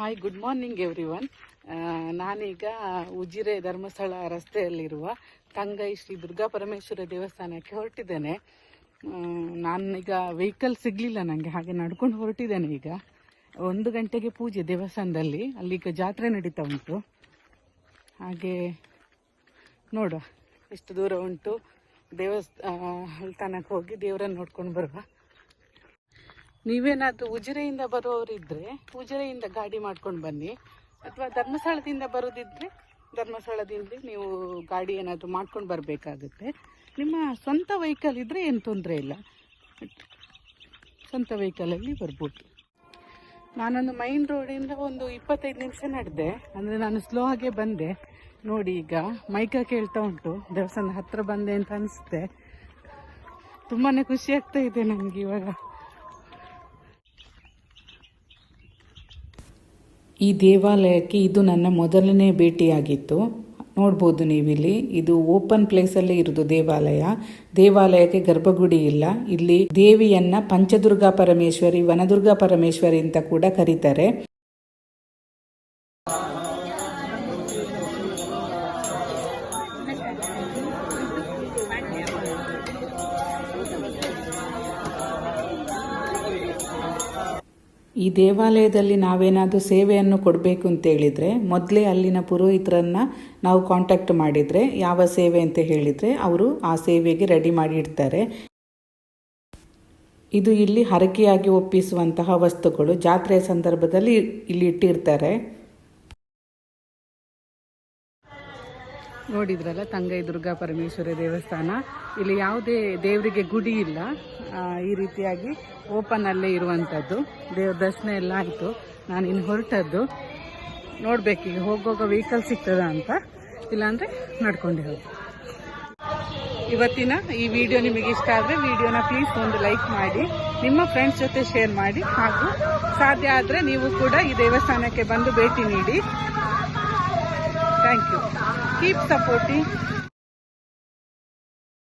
Hi good morning everyone ನಾನೀಗ ಉಜಿರೆ ಧರ್ಮಸ್ಥಳ ರಸ್ತೆಯಲ್ಲಿರುವ ತಂಗೈ ಶ್ರೀ ದುರ್ಗಾ ಪರಮೇಶ್ವರ ದೇವಸ್ಥಾನಕ್ಕೆ ಹೊರಟಿದ್ದೇನೆ. ನಾನೀಗ ವೆಹಿಕಲ್ ಸಿಗಲಿಲ್ಲ ನನಗೆ ಹಾಗೆ ನಡ್ಕೊಂಡು ಹೊರಟಿದ್ದೇನೆ ಈಗ. ಒಂದು ಗಂಟೆಗೆ ಪೂಜೆ ದೇವಸ್ಥಾನದಲ್ಲಿ ಅಲ್ಲಿ ಈಗ ಜಾತ್ರೆ ನಡೀತಾ ಉಂಟು. ಹಾಗೆ ನೋಡುವ, ಎಷ್ಟು ದೂರ ಉಂಟು. ದೇವಸ್ಥಾನಕ್ಕೆ ಹೋಗಿ ದೇವರನ್ನು ನೋಡ್ಕೊಂಡು ಬರುವ. ನೀವೇನಾದ್ರೂ ಉಜಿರೆಯಿಂದ ಬರುವವರಿದ್ರೆ ಉಜಿರೆಯಿಂದ ಗಾಡಿ ಮಾಡ್ಕೊಂಡು ಬನ್ನಿ. ಅಥವಾ ಧರ್ಮಸ್ಥಳದಿಂದ ಬರೋದಿದ್ರೆ ಧರ್ಮಸ್ಥಳದಿಂದ ನೀವು ಗಾಡಿ ಏನಾದರೂ ಮಾಡ್ಕೊಂಡು ಬರಬೇಕಾಗುತ್ತೆ. ನಿಮ್ಮ ಸ್ವಂತ ವೆಹಿಕಲ್ ಇದ್ದರೆ ಏನು ತೊಂದರೆ ಇಲ್ಲ. ಸ್ವಂತ ವೆಹಿಕಲಲ್ಲಿ ಬರ್ಬೋದು. ನಾನೊಂದು ಮೈನ್ ರೋಡಿಂದ ಒಂದು ಇಪ್ಪತ್ತೈದು ನಿಮಿಷ ನಡೆದೆ. ಅಂದರೆ ನಾನು ಸ್ಲೋ ಆಗೇ ಬಂದೆ. ನೋಡಿ ಈಗ ಮೈಕ ಕೇಳ್ತಾ ಉಂಟು. ದೇವಸ್ಥಾನದ ಹತ್ರ ಬಂದೆ ಅಂತ ಅನಿಸುತ್ತೆ. ತುಂಬಾ ಖುಷಿ ಆಗ್ತಾ ಇದೆ ನನಗೆ ಇವಾಗ. ಈ ದೇವಾಲಯಕ್ಕೆ ಇದು ನನ್ನ ಮೊದಲನೇ ಭೇಟಿಯಾಗಿತ್ತು. ನೋಡ್ಬೋದು ನೀವಿಲ್ಲಿ. ಇದು ಓಪನ್ ಪ್ಲೇಸಲ್ಲೇ ಇರೋದು ದೇವಾಲಯ. ದೇವಾಲಯಕ್ಕೆ ಗರ್ಭಗುಡಿ ಇಲ್ಲ. ಇಲ್ಲಿ ದೇವಿಯನ್ನ ಪಂಚದುರ್ಗಾ ಪರಮೇಶ್ವರಿ, ವನದುರ್ಗಾ ಪರಮೇಶ್ವರಿ ಅಂತ ಕೂಡ ಕರೀತಾರೆ. ಈ ದೇವಾಲಯದಲ್ಲಿ ನಾವೇನಾದರೂ ಸೇವೆಯನ್ನು ಕೊಡಬೇಕು ಅಂತ ಹೇಳಿದರೆ ಮೊದಲೇ ಅಲ್ಲಿನ ಪುರೋಹಿತರನ್ನು ನಾವು ಕಾಂಟ್ಯಾಕ್ಟ್ ಮಾಡಿದರೆ ಯಾವ ಸೇವೆ ಅಂತ ಹೇಳಿದರೆ ಅವರು ಆ ಸೇವೆಗೆ ರೆಡಿ ಮಾಡಿ ಇಡ್ತಾರೆ. ಇದು ಇಲ್ಲಿ ಹರಕೆಯಾಗಿ ಒಪ್ಪಿಸುವಂತಹ ವಸ್ತುಗಳು ಜಾತ್ರೆಯ ಸಂದರ್ಭದಲ್ಲಿ ಇಲ್ಲಿ ಇಟ್ಟಿರ್ತಾರೆ. ನೋಡಿದ್ರಲ್ಲ, ತಂಗೈ ದುರ್ಗಾ ಪರಮೇಶ್ವರಿ ದೇವಸ್ಥಾನ. ಇಲ್ಲಿ ಯಾವುದೇ ದೇವರಿಗೆ ಗುಡಿ ಇಲ್ಲ. ಈ ರೀತಿಯಾಗಿ ಓಪನ್ ಅಲ್ಲೇ ಇರುವಂಥದ್ದು ದೇವ್ರ ದರ್ಶನ ಎಲ್ಲ ಆಯಿತು. ನಾನು ಇನ್ನು ಹೊರಟದ್ದು. ನೋಡ್ಬೇಕೀಗ ಹೋಗುವಾಗ ವೆಹಿಕಲ್ ಸಿಗ್ತದ ಅಂತ. ಇಲ್ಲಾಂದ್ರೆ ನಡ್ಕೊಂಡು ಇವತ್ತಿನ ಈ ವಿಡಿಯೋ ನಿಮಗೆ ಇಷ್ಟ ಆದರೆ ವಿಡಿಯೋನ ಪ್ಲೀಸ್ ಒಂದು ಲೈಕ್ ಮಾಡಿ, ನಿಮ್ಮ ಫ್ರೆಂಡ್ಸ್ ಜೊತೆ ಶೇರ್ ಮಾಡಿ, ಹಾಗೂ ಸಾಧ್ಯ ಆದರೆ ನೀವು ಕೂಡ ಈ ದೇವಸ್ಥಾನಕ್ಕೆ ಬಂದು ಭೇಟಿ ನೀಡಿ. Thank you keep supporting